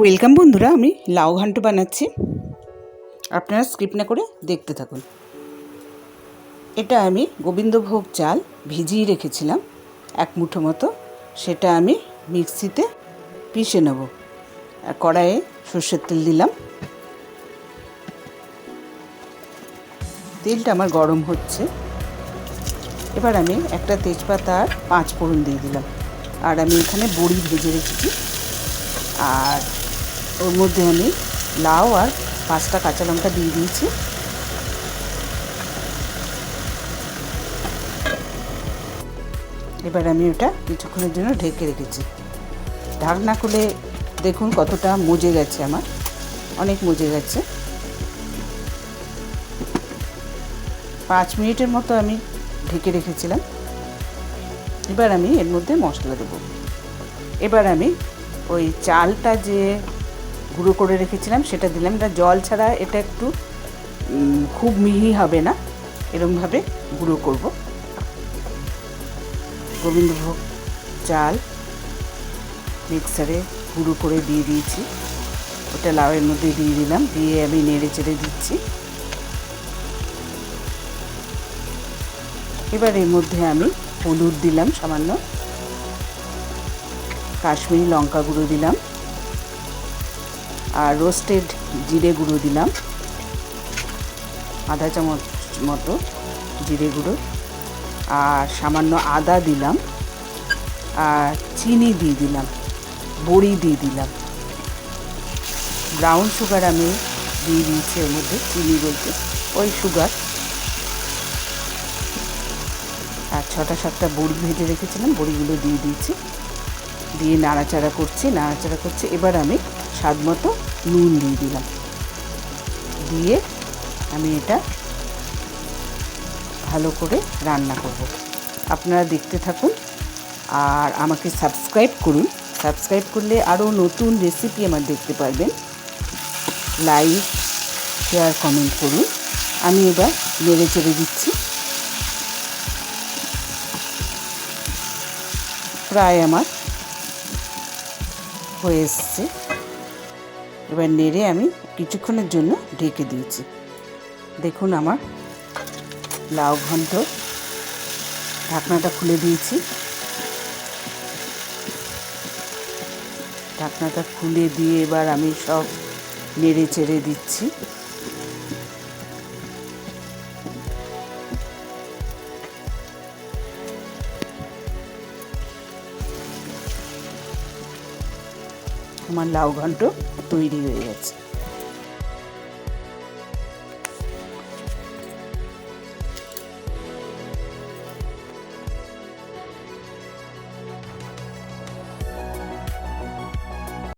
Welcome বন্ধুরা, আমি লাউ ঘন্ট বানাচ্ছি। আপনারা স্কিপ না করে দেখতে থাকুন। এটা আমি গোবিন্দভোগ চাল ভিজিয়ে রেখেছিলাম, এক মুঠো মতো। সেটা আমি মিক্সিতে পিষে নেব। আর কড়াইয়ে সর্ষের তেল দিলাম। তেলটা আমার গরম হচ্ছে। এবার আমি একটা তেজপাতা আর পাঁচ ফোড়ন দিয়ে দিলাম। আর আমি এখানে বড়ি ভেজে রেখেছি। আর ওর মধ্যে আমি লাউ আর পাঁচটা কাঁচা লঙ্কা দিয়ে দিয়েছি। এবার আমি ওটা কিছুক্ষণের জন্য ঢেকে রেখেছি। ঢাকনা খুলে দেখুন কতটা মজে গেছে আমার। অনেক মজে গেছে। পাঁচ মিনিটের মতো আমি ঢেকে রেখেছিলাম। এবার আমি এর মধ্যে মশলা দেবো। এবার আমি ওই চালটা যে গুঁড়ো করে রেখেছিলাম, সেটা দিলাম। এটা জল ছাড়া এটা একটু খুব মিহি হবে না। এরমভাবে গুঁড়ো করব। গোবিন্দভোগ চাল মিক্সারে গুঁড়ো করে দিয়ে দিয়েছি। ওটা লাউয়ের মধ্যে দিয়ে দিলাম, দিয়ে আমি নেড়ে চেড়ে দিচ্ছি। এবার এর মধ্যে আমি হলুদ দিলাম সামান্য। কাশ্মীরি লঙ্কা গুঁড়ো দিলাম। আর রোস্টেড জিরে গুঁড়ো দিলাম। আধা চামচ মতো জিরে গুঁড়ো। আর সামান্য আদা দিলাম। আর চিনি দিয়ে দিলাম। বড়ি দিয়ে দিলাম। ব্রাউন সুগার আমি দিয়ে দিয়েছি ওর মধ্যে চিনি বলতে। ওই সুগার। আর ছটা সাতটা বড়ি ভেজে রেখেছিলাম। বড়িগুলো দিয়ে দিয়েছি। দিয়ে নাড়াচাড়া করছি। নাড়াচাড়া করছি। এবার আমি স্বাদ মতো নুন দিয়ে দিলাম। দিয়ে আমি এটা ভালো করে রান্না করব। আপনারা দেখতে থাকুন আর আমাকে সাবস্ক্রাইব করুন। সাবস্ক্রাইব করলে আরও নতুন রেসিপি আমার দেখতে পারবেন। লাইক, শেয়ার, কমেন্ট করুন। আমি এবার নেড়ে চেড়ে দিচ্ছি। প্রায় আমার হয়ে এসছে। এবার নেড়ে আমি কিছুক্ষণের জন্য ঢেকে দিয়েছি। দেখুন আমার লাউ ঘন্ট ঢাকনাটা খুলে দিয়েছি। ঢাকনাটা খুলে দিয়ে এবার আমি সব নেড়ে চেড়ে দিচ্ছি। আমার লাউ ঘন্ট তৈরি হয়ে গেছে।